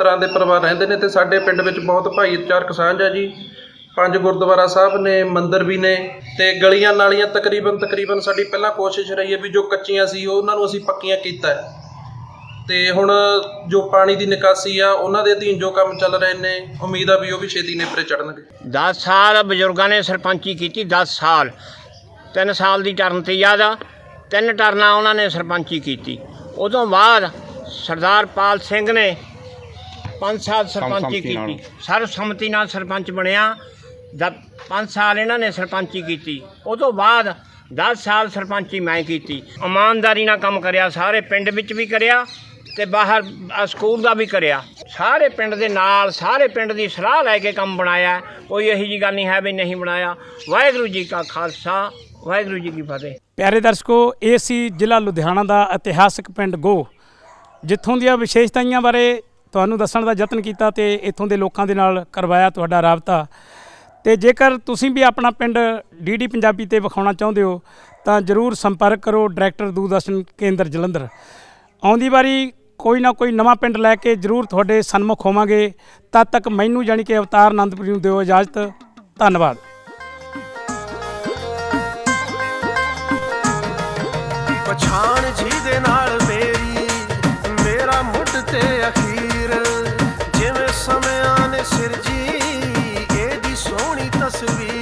ਤਰ੍ਹਾਂ ਦੇ ਪਰਿਵਾਰ ਰਹਿੰਦੇ ਨੇ ਤੇ ਸਾਡੇ ਪਿੰਡ ਵਿੱਚ ਬਹੁਤ ਭਾਈਚਾਰਕ ਸਾਂਝ ਹੈ ਜੀ। ਪੰਜ ਗੁਰਦੁਆਰਾ ਸਾਹਿਬ ਨੇ, ਮੰਦਿਰ ਵੀ ਨੇ ਤੇ ਗਲੀਆਂ ਨਾਲੀਆਂ ਤਕਰੀਬਨ ਤਕਰੀਬਨ ਸਾਡੀ ਪਹਿਲਾਂ ਕੋਸ਼ਿਸ਼ ਰਹੀ ਹੈ ਵੀ ਜੋ ਕੱਚੀਆਂ ਸੀ ਉਹਨਾਂ ਨੂੰ ਅਸੀਂ ਪੱਕੀਆਂ ਕੀਤਾ ਹੈ। ਤੇ ਹੁਣ ਜੋ ਪਾਣੀ ਦੀ ਨਿਕਾਸੀ ਆ, ਉਹਨਾਂ ਦੇ ਅਧੀਨ ਜੋ ਕੰਮ ਚੱਲ ਰਹੇ ਨੇ, ਉਮੀਦ ਆ ਵੀ ਉਹ ਵੀ ਛੇਤੀ ਨੇਪਰੇ ਚੜਨਗੇ 10 ਸਾਲ ਬਜ਼ੁਰਗਾਂ ਨੇ ਸਰਪੰਚੀ ਕੀਤੀ 10 ਸਾਲ। 3 ਸਾਲ ਦੀ ਟਰਨ ਤੇ ਯਾਦ ਆ ਤਿੰਨ ਟਰਨਾਂ ਉਹਨਾਂ ਨੇ ਸਰਪੰਚੀ ਕੀਤੀ। ਉਦੋਂ ਬਾਅਦ ਸਰਦਾਰ ਪਾਲ ਸਿੰਘ ਨੇ 5 ਸਾਲ ਸਰਪੰਚੀ ਕੀਤੀ। ਸਰਬਸੰਮਤੀ ਨਾਲ ਸਰਪੰਚ ਬਣਿਆ। ਜਦ 5 ਸਾਲ ਇਹਨਾਂ ਨੇ ਸਰਪੰਚੀ ਕੀਤੀ। ਉਦੋਂ ਬਾਅਦ 10 ਸਾਲ ਸਰਪੰਚੀ ਮੈਂ ਕੀਤੀ। ਇਮਾਨਦਾਰੀ ਨਾਲ ਕੰਮ ਕਰਿਆ ਸਾਰੇ ਪਿੰਡ ਵਿੱਚ ਵੀ ਕਰਿਆ ਤੇ ਬਾਹਰ ਅ, ਸਕੂਲ ਦਾ ਵੀ ਕਰਿਆ। ਸਾਰੇ ਪਿੰਡ ਦੇ ਨਾਲ ਸਾਰੇ ਪਿੰਡ ਦੀ ਸਲਾਹ ਲੈ ਕੇ ਕੰਮ ਬਣਾਇਆ। ਕੋਈ ਇਹੋ ਜੀ ਗੱਲ ਨਹੀਂ ਹੈ ਵੀ ਨਹੀਂ ਬਣਾਇਆ। ਵਾਹਿਗੁਰੂ ਜੀ ਕਾ ਖਾਲਸਾ ਵਾਹਿਗੁਰੂ ਜੀ ਕੀ ਫਤਿਹ। ਪਿਆਰੇ ਦਰਸ਼ਕੋ ਇਹ ਸੀ ਜ਼ਿਲ੍ਹਾ ਲੁਧਿਆਣਾ ਦਾ ਇਤਿਹਾਸਕ ਪਿੰਡ ਗੋ ਜਿੱਥੋਂ ਦੀਆਂ ਵਿਸ਼ੇਸ਼ਤਾਵਾਂ ਬਾਰੇ ਤੁਹਾਨੂੰ ਦੱਸਣ ਦਾ ਯਤਨ ਕੀਤਾ ਤੇ ਇੱਥੋਂ ਦੇ ਲੋਕਾਂ ਦੇ ਨਾਲ ਕਰਵਾਇਆ ਤੁਹਾਡਾ ਰਾਬਤਾ। ਤੇ ਜੇਕਰ ਤੁਸੀਂ ਵੀ ਆਪਣਾ ਪਿੰਡ ਡੀਡੀ ਪੰਜਾਬੀ ਤੇ ਵਿਖਾਉਣਾ ਚਾਹੁੰਦੇ ਹੋ, ਤਾਂ ਜਰੂਰ ਸੰਪਰਕ ਕਰੋ ਡਾਇਰੈਕਟਰ ਦੂਰਦਰਸ਼ਨ ਕੇਂਦਰ ਜਲੰਧਰ। ਆਉਂਦੀ ਵਾਰੀ ਕੋਈ ਨਾ ਕੋਈ ਨਵਾਂ ਪਿੰਡ ਲੈ ਕੇ ਜਰੂਰ ਤੁਹਾਡੇ ਸਨਮੁਖ ਹੋਵਾਂਗੇ। ਤਦ ਤੱਕ ਮੈਨੂੰ ਜਾਣੀ ਕਿ ਅਵਤਾਰ ਆਨੰਦਪੁਰੀ ਨੂੰ ਦਿਓ ਇਜਾਜ਼ਤ। ਧੰਨਵਾਦ। ਜਿਵੇਂ ਇਹਦੀ ਸੋਹਣੀ ਤਸਵੀਰ।